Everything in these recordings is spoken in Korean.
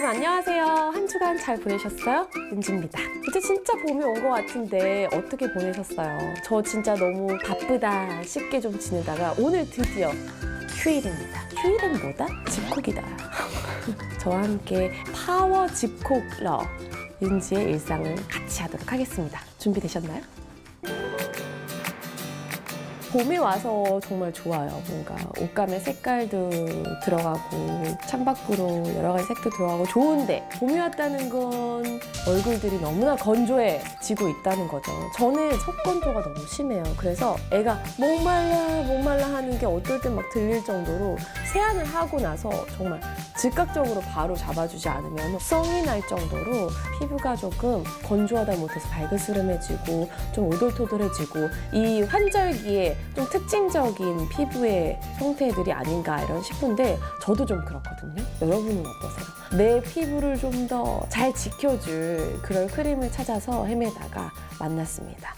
여러분 안녕하세요. 한 주간 잘 보내셨어요? 은지입니다. 이제 진짜 봄이 온 것 같은데 어떻게 보내셨어요? 저 진짜 너무 바쁘다 쉽게 좀 지내다가 오늘 드디어 휴일입니다. 휴일은 뭐다? 집콕이다. 저와 함께 파워 집콕러 은지의 일상을 같이 하도록 하겠습니다. 준비되셨나요? 봄이 와서 정말 좋아요. 뭔가 옷감의 색깔도 들어가고 창밖으로 여러 가지 색도 들어가고 좋은데 봄이 왔다는 건 얼굴들이 너무나 건조해 지고 있다는 거죠. 저는 속건조가 너무 심해요. 그래서 애가 목말라 목말라 하는 게 어떨 땐 막 들릴 정도로 세안을 하고 나서 정말 즉각적으로 바로 잡아주지 않으면 성이 날 정도로 피부가 조금 건조하다 못해서 발그스름해지고 좀 오돌토돌해지고 이 환절기에 좀 특징적인 피부의 형태들이 아닌가 이런 싶은데 저도 좀 그렇거든요. 여러분은 어떠세요? 내 피부를 좀 더 잘 지켜줄 그런 크림을 찾아서 헤매다 가 만났습니다.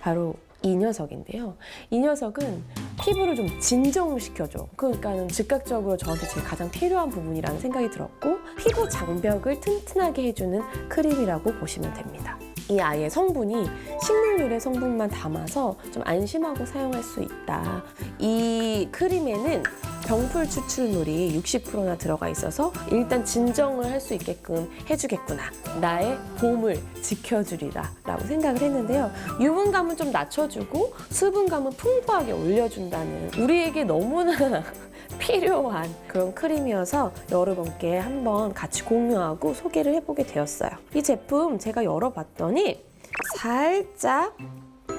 바로 이 녀석인데요. 이 녀석은 피부를 좀 진정을 시켜줘. 그러니까는 즉각적으로 저한테 제일 가장 필요한 부분이라는 생각이 들었고 피부 장벽을 튼튼하게 해주는 크림이라고 보시면 됩니다. 이 아이의 성분이 식물유래 성분만 담아서 좀 안심하고 사용할 수 있다. 이 크림에는 병풀 추출물이 60%나 들어가 있어서 일단 진정을 할 수 있게끔 해주겠구나. 나의 봄을 지켜주리라 라고 생각을 했는데요. 유분감은 좀 낮춰주고 수분감은 풍부하게 올려준다는 우리에게 너무나 필요한 그런 크림이어서 여러분께 한번 같이 공유하고 소개를 해보게 되었어요. 이 제품 제가 열어봤더니 살짝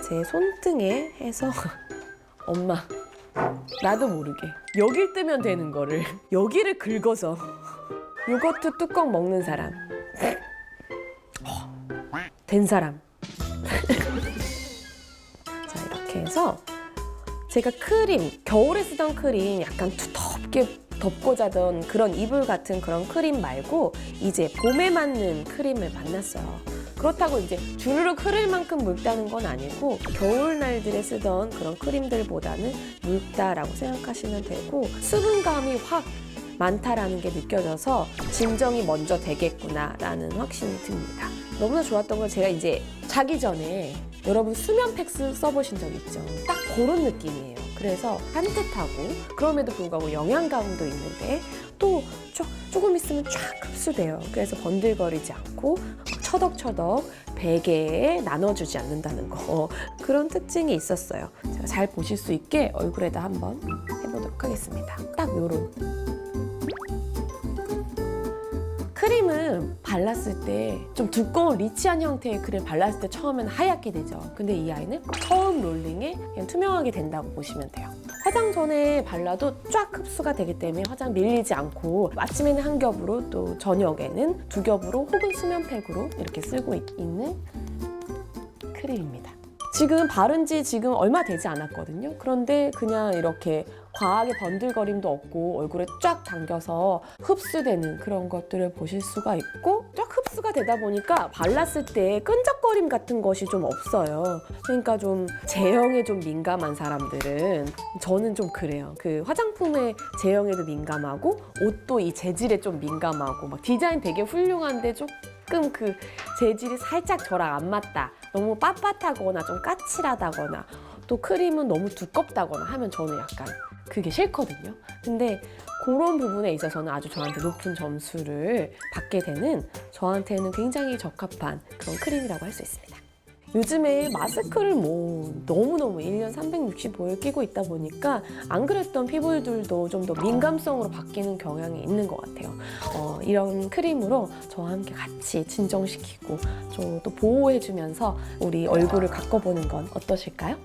제 손등에 해서 엄마 나도 모르게. 여길 뜨면 되는 거를. 여기를 긁어서. 요거트 뚜껑 먹는 사람. 된 사람. 자 이렇게 해서 제가 크림 겨울에 쓰던 크림 약간 두텁게 덮고 자던 그런 이불 같은 그런 크림 말고 이제 봄에 맞는 크림을 만났어요. 그렇다고 이제 주르륵 흐를 만큼 묽다는 건 아니고 겨울날들에 쓰던 그런 크림들보다는 묽다라고 생각하시면 되고 수분감이 확 많다라는 게 느껴져서 진정이 먼저 되겠구나라는 확신이 듭니다. 너무나 좋았던 건 제가 이제 자기 전에 여러분 수면 팩스 써보신 적 있죠? 딱 그런 느낌이에요. 그래서 산뜻하고 그럼에도 불구하고 영양감도 있는데 또 조, 조금 있으면 쫙 흡수돼요. 그래서 번들거리지 않고 처덕처덕 베개에 나눠주지 않는다는 거 그런 특징이 있었어요. 제가 잘 보실 수 있게 얼굴에다 한번 해보도록 하겠습니다. 딱 요런 크림은 발랐을 때 좀 두꺼운 리치한 형태의 크림 발랐을 때 처음엔 하얗게 되죠. 근데 이 아이는 처음 롤링에 그냥 투명하게 된다고 보시면 돼요. 화장 전에 발라도 쫙 흡수가 되기 때문에 화장 밀리지 않고 아침에는 한 겹으로 또 저녁에는 두 겹으로 혹은 수면팩으로 이렇게 쓰고 있- 있는 크림입니다. 지금 바른 지 지금 얼마 되지 않았거든요. 그런데 그냥 이렇게 과하게 번들거림도 없고 얼굴에 쫙 당겨서 흡수되는 그런 것들을 보실 수가 있고 쫙 흡수가 되다 보니까 발랐을 때 끈적거림 같은 것이 좀 없어요. 그러니까 좀 제형에 좀 민감한 사람들은 저는 좀 그래요. 그 화장품의 제형에도 민감하고 옷도 이 재질에 좀 민감하고 막 디자인 되게 훌륭한데 조금 그 재질이 살짝 저랑 안 맞다. 너무 빳빳하거나 좀 까칠하다거나 또 크림은 너무 두껍다거나 하면 저는 약간 그게 싫거든요. 근데 그런 부분에 있어서는 아주 저한테 높은 점수를 받게 되는 저한테는 굉장히 적합한 그런 크림이라고 할 수 있습니다. 요즘에 마스크를 뭐 너무너무 1년 365일 끼고 있다 보니까 안 그랬던 피부들도 좀 더 민감성으로 바뀌는 경향이 있는 것 같아요. 어, 이런 크림으로 저와 함께 같이 진정시키고 저또 보호해주면서 우리 얼굴을 가꿔보는 건 어떠실까요?